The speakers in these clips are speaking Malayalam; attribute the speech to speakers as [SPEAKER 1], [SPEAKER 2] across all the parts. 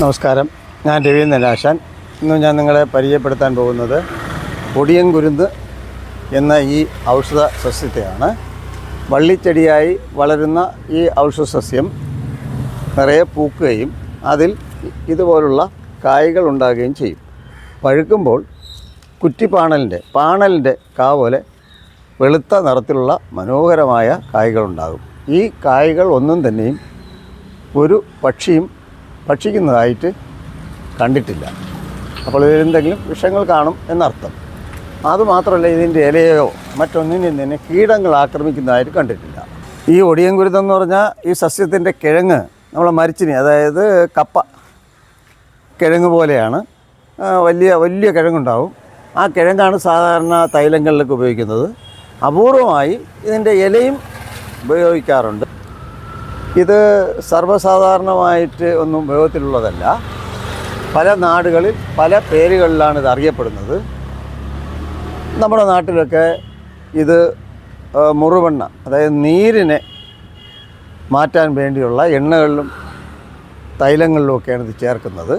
[SPEAKER 1] നമസ്കാരം. ഞാൻ രവീന്ദ്രൻ ആശാൻ ഇന്ന് ഞാൻ നിങ്ങളെ പരിചയപ്പെടുത്താൻ പോകുന്നത് ഒടിയൻ കുരുന്ത് എന്ന ഈ ഔഷധ സസ്യത്തെയാണ്. വള്ളിച്ചെടിയായി വളരുന്ന ഈ ഔഷധ സസ്യം നിറയെ പൂക്കുകയും അതിൽ ഇതുപോലുള്ള കായ്കൾ ഉണ്ടാകുകയും ചെയ്യും. പഴുക്കുമ്പോൾ കുറ്റിപ്പാണലിന്റെ പാണലിന്റെ കാ പോലെ വെളുത്ത നിറത്തിലുള്ള മനോഹരമായ കായ്കളുണ്ടാകും ഈ കായകൾ ഒന്നും തന്നെയും ഒരു പക്ഷിയും ഭക്ഷിക്കുന്നതായിട്ട് കണ്ടിട്ടില്ല. അപ്പോൾ ഇതിലെന്തെങ്കിലും വിഷങ്ങൾ കാണും എന്നർത്ഥം. അതുമാത്രമല്ല ഇതിന്റെ ഇലയോ മറ്റൊന്നിനെയും തന്നെ കീടങ്ങൾ ആക്രമിക്കുന്നതായിട്ട് കണ്ടിട്ടില്ല. ഈ ഒടിയൻകുരുതം എന്ന് പറഞ്ഞാൽ ഈ സസ്യത്തിന്റെ കിഴങ്ങ് നമ്മളെ മരിച്ചിനി അതായത് കപ്പ കിഴങ്ങ് പോലെയാണ്. വലിയ വലിയ കിഴങ്ങുണ്ടാവും. ആ കിഴങ്ങാണ് സാധാരണ തൈലങ്ങളിലൊക്കെ ഉപയോഗിക്കുന്നത്. അപൂർവമായി ഇതിന്റെ ഇലയും ഉപയോഗിക്കാറുണ്ട്. ഇത് സർവസാധാരണമായിട്ട് ഒന്നും ഉപയോഗത്തിലുള്ളതല്ല. പല നാടുകളിൽ പല പേരുകളിലാണ് ഇത് അറിയപ്പെടുന്നത്. നമ്മുടെ നാട്ടിലൊക്കെ ഇത് മുറുവെണ്ണ അതായത് നീരിനെ മാറ്റാൻ വേണ്ടിയുള്ള എണ്ണകളിലും തൈലങ്ങളിലുമൊക്കെയാണ് ഇത് ചേർക്കുന്നത്.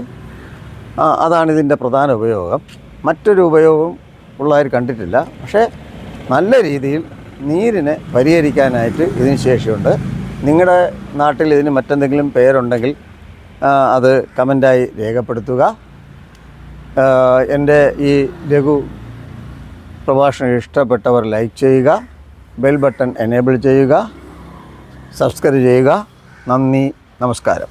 [SPEAKER 1] അതാണ് ഇതിന്റെ പ്രധാന ഉപയോഗം. മറ്റൊരു ഉപയോഗം ഉള്ളവർ കണ്ടിട്ടില്ല. പക്ഷേ നല്ല രീതിയിൽ നീരിനെ പരിഹരിക്കാനായിട്ട് ഇതിന് ശേഷിയുണ്ട്. നിങ്ങളുടെ നാട്ടിൽ ഇതിന് മറ്റെന്തെങ്കിലും പേരുണ്ടെങ്കിൽ അത് കമന്റായി രേഖപ്പെടുത്തുക. എന്റെ ഈ ലഘു പ്രഭാഷണം ഇഷ്ടപ്പെട്ടവർ ലൈക്ക് ചെയ്യുക ബെൽ ബട്ടൺ എനേബിൾ ചെയ്യുക സബ്സ്ക്രൈബ് ചെയ്യുക. നന്ദി നമസ്കാരം.